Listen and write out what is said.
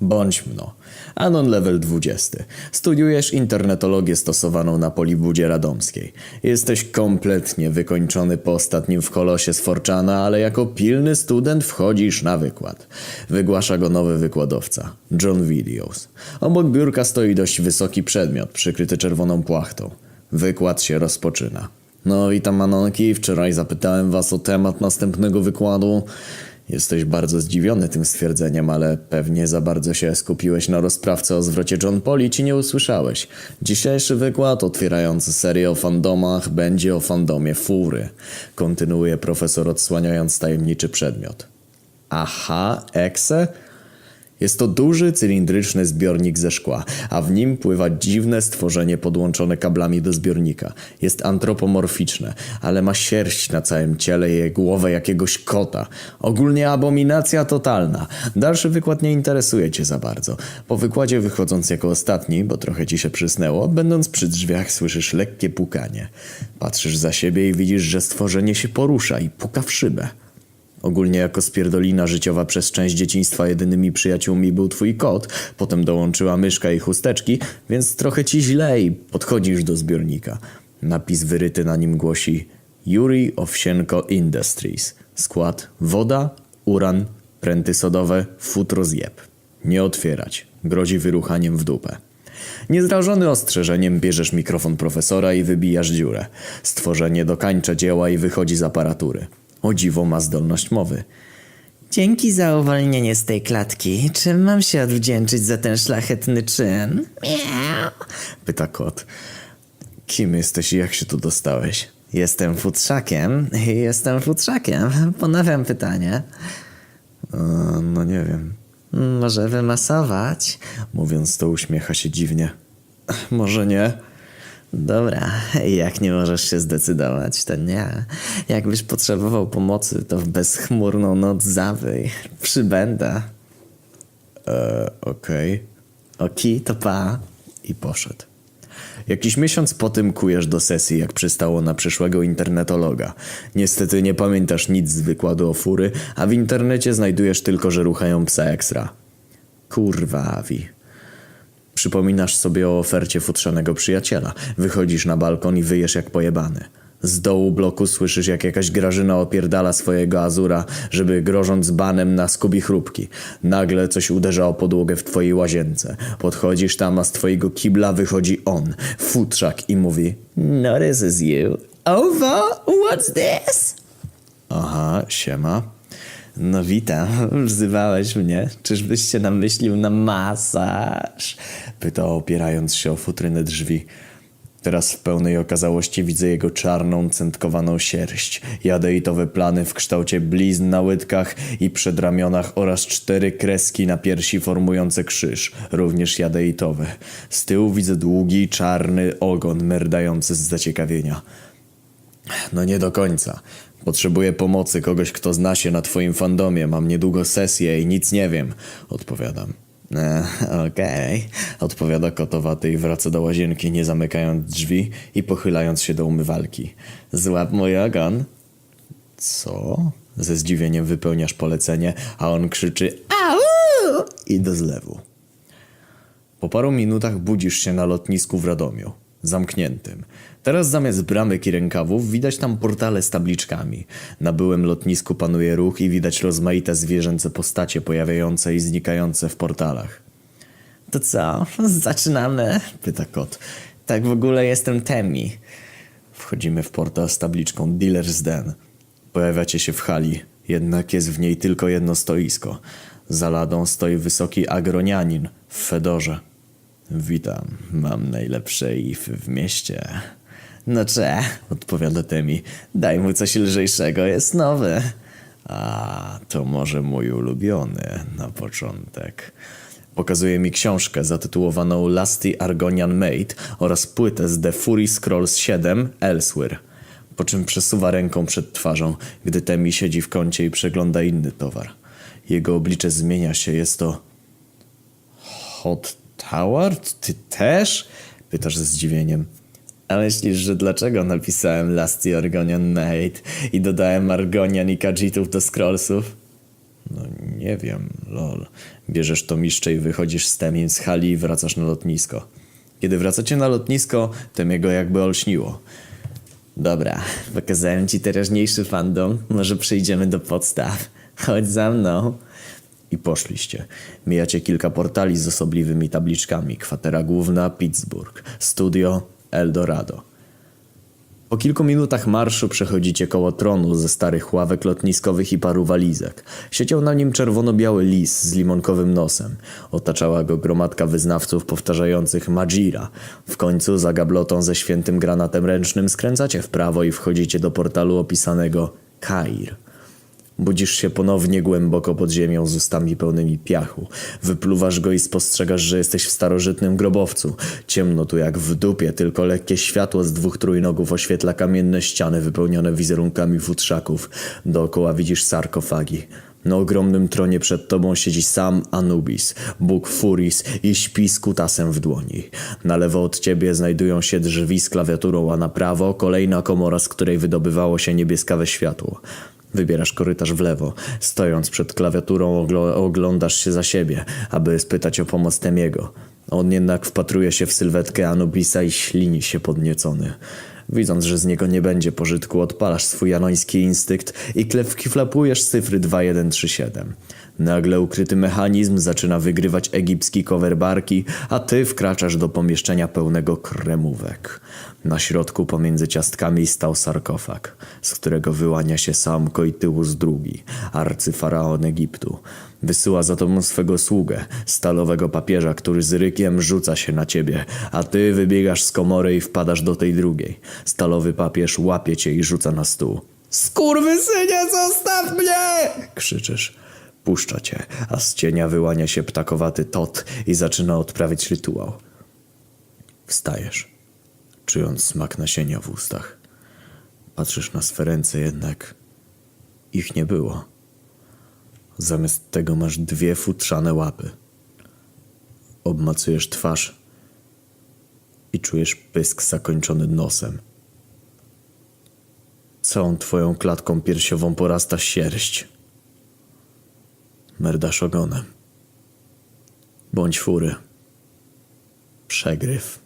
Bądź mno. Anon level 20. Studiujesz internetologię stosowaną na Polibudzie Radomskiej. Jesteś kompletnie wykończony po ostatnim w kolosie z Forczana, ale jako pilny student wchodzisz na wykład. Wygłasza go nowy wykładowca, John Videos. Obok biurka stoi dość wysoki przedmiot, przykryty czerwoną płachtą. Wykład się rozpoczyna. No witam Anonki, wczoraj zapytałem was o temat następnego wykładu. Jesteś bardzo zdziwiony tym stwierdzeniem, ale pewnie za bardzo się skupiłeś na rozprawce o zwrocie John Poli ci nie usłyszałeś. Dzisiejszy wykład otwierający serię o fandomach będzie o fandomie fury. Kontynuuje profesor odsłaniając tajemniczy przedmiot. Aha, Exe? Jest to duży, cylindryczny zbiornik ze szkła, a w nim pływa dziwne stworzenie podłączone kablami do zbiornika. Jest antropomorficzne, ale ma sierść na całym ciele i głowę jakiegoś kota. Ogólnie abominacja totalna. Dalszy wykład nie interesuje cię za bardzo. Po wykładzie wychodząc jako ostatni, bo trochę ci się przysnęło, będąc przy drzwiach słyszysz lekkie pukanie. Patrzysz za siebie i widzisz, że stworzenie się porusza i puka w szybę. Ogólnie jako spierdolina życiowa przez część dzieciństwa jedynymi przyjaciółmi był twój kot, potem dołączyła myszka i chusteczki, więc trochę ci źle i podchodzisz do zbiornika. Napis wyryty na nim głosi Yuri Owsienko Industries. Skład woda, uran, pręty sodowe, futro zjeb. Nie otwierać. Grozi wyruchaniem w dupę. Niezrażony ostrzeżeniem bierzesz mikrofon profesora i wybijasz dziurę. Stworzenie dokańcza dzieła i wychodzi z aparatury. O dziwo ma zdolność mowy. Dzięki za uwolnienie z tej klatki. Czym mam się odwdzięczyć za ten szlachetny czyn? Miau. Pyta kot. Kim jesteś i jak się tu dostałeś? Jestem futrzakiem. Jestem futrzakiem. Ponawiam pytanie. E, no nie wiem. Może wymasować? Mówiąc to uśmiecha się dziwnie. Może nie? Dobra, jak nie możesz się zdecydować, to nie. Jakbyś potrzebował pomocy, to w bezchmurną noc zawyj. Przybędę. E, okej. Oki, to pa. I poszedł. Jakiś miesiąc po tym kujesz do sesji, jak przystało na przyszłego internetologa. Niestety nie pamiętasz nic z wykładu o fury, a w internecie znajdujesz tylko, że ruchają psa ekstra. Kurwa, Avi. Przypominasz sobie o ofercie futrzanego przyjaciela. Wychodzisz na balkon i wyjesz jak pojebany. Z dołu bloku słyszysz, jak jakaś Grażyna opierdala swojego Azura, żeby grożąc banem na skubi chrupki. Nagle coś uderza o podłogę w twojej łazience. Podchodzisz tam, a z twojego kibla wychodzi on, futrzak i mówi No, this is you. Ovo, what's this? Aha, siema. No witam, wzywałeś mnie. Czyżbyś się namyślił na masaż? Pytał opierając się o futrynę drzwi. Teraz w pełnej okazałości widzę jego czarną, centkowaną sierść, jadeitowe plany w kształcie blizn na łydkach i przedramionach oraz cztery kreski na piersi formujące krzyż, również jadeitowe. Z tyłu widzę długi, czarny ogon merdający z zaciekawienia. No nie do końca. Potrzebuję pomocy kogoś, kto zna się na twoim fandomie. Mam niedługo sesję i nic nie wiem. Odpowiadam. E, Okej. Odpowiada kotowaty i wraca do łazienki, nie zamykając drzwi i pochylając się do umywalki. Złap mój ogon. Co? Ze zdziwieniem wypełniasz polecenie, a on krzyczy Au! i do zlewu. Po paru minutach budzisz się na lotnisku w Radomiu, zamkniętym. Teraz zamiast bramek i rękawów widać tam portale z tabliczkami. Na byłym lotnisku panuje ruch i widać rozmaite zwierzęce postacie pojawiające i znikające w portalach. To co? Zaczynamy? Pyta kot. Tak w ogóle jestem Temi. Wchodzimy w portal z tabliczką Dealer's Den. Pojawiacie się w hali, jednak jest w niej tylko jedno stoisko. Za ladą stoi wysoki agronianin w fedorze. Witam, mam najlepsze ify w mieście. No cze, Odpowiada Temi. daj mu coś lżejszego, jest nowy. A, to może mój ulubiony na początek. Pokazuje mi książkę zatytułowaną Lusty Argonian Maid oraz płytę z The Fury Scrolls 7 Elsewhere. Po czym przesuwa ręką przed twarzą, gdy Temi siedzi w kącie i przegląda inny towar. Jego oblicze zmienia się, jest to... Hot Tower? Ty też? Pytasz ze zdziwieniem. A myślisz, że dlaczego napisałem Lusty Argonian Maid i dodałem Argonian i Kajitów do scrollsów? No nie wiem, lol. Bierzesz to miszcze i wychodzisz z Temim z hali i wracasz na lotnisko. Kiedy wracacie na lotnisko, Temiego jakby olśniło. Dobra, pokazałem ci teraźniejszy fandom. Może przejdziemy do podstaw. Chodź za mną. I poszliście. Mijacie kilka portali z osobliwymi tabliczkami. Kwatera główna Pittsburgh. Studio Eldorado. Po kilku minutach marszu przechodzicie koło tronu ze starych ławek lotniskowych i paru walizek. Siedział na nim czerwono-biały lis z limonkowym nosem. Otaczała go gromadka wyznawców powtarzających Majira. W końcu za gablotą ze świętym granatem ręcznym skręcacie w prawo i wchodzicie do portalu opisanego Kair. Budzisz się ponownie głęboko pod ziemią z ustami pełnymi piachu. Wypluwasz go i spostrzegasz, że jesteś w starożytnym grobowcu. Ciemno tu jak w dupie, tylko lekkie światło z dwóch trójnogów oświetla kamienne ściany wypełnione wizerunkami futrzaków. Dookoła widzisz sarkofagi. Na ogromnym tronie przed tobą siedzi sam Anubis, bóg Furis i śpi z kutasem w dłoni. Na lewo od ciebie znajdują się drzwi z klawiaturą, a na prawo kolejna komora, z której wydobywało się niebieskawe światło. Wybierasz korytarz w lewo. Stojąc przed klawiaturą oglądasz się za siebie, aby spytać o pomoc Temiego. On jednak wpatruje się w sylwetkę Anubisa i ślini się podniecony. Widząc, że z niego nie będzie pożytku, odpalasz swój janoński instynkt i flapujesz cyfry 2137. Nagle ukryty mechanizm zaczyna wygrywać egipski cover barki, a ty wkraczasz do pomieszczenia pełnego kremówek. Na środku pomiędzy ciastkami stał sarkofag, z którego wyłania się sam Koityłus II, arcyfaraon Egiptu. Wysyła za tobą swego sługę, stalowego papieża, który z rykiem rzuca się na ciebie, a ty wybiegasz z komory i wpadasz do tej drugiej. Stalowy papież łapie cię i rzuca na stół. Skurwysynie, zostaw mnie! Krzyczysz. Puszcza cię, a z cienia wyłania się ptakowaty tot i zaczyna odprawiać rytuał. Wstajesz, czując smak nasienia w ustach. Patrzysz na swe ręce, jednak ich nie było. Zamiast tego masz dwie futrzane łapy. Obmacujesz twarz i czujesz pysk zakończony nosem. Całą twoją klatką piersiową porasta sierść. Merdasz ogonem. Bądź fury. Przegryw.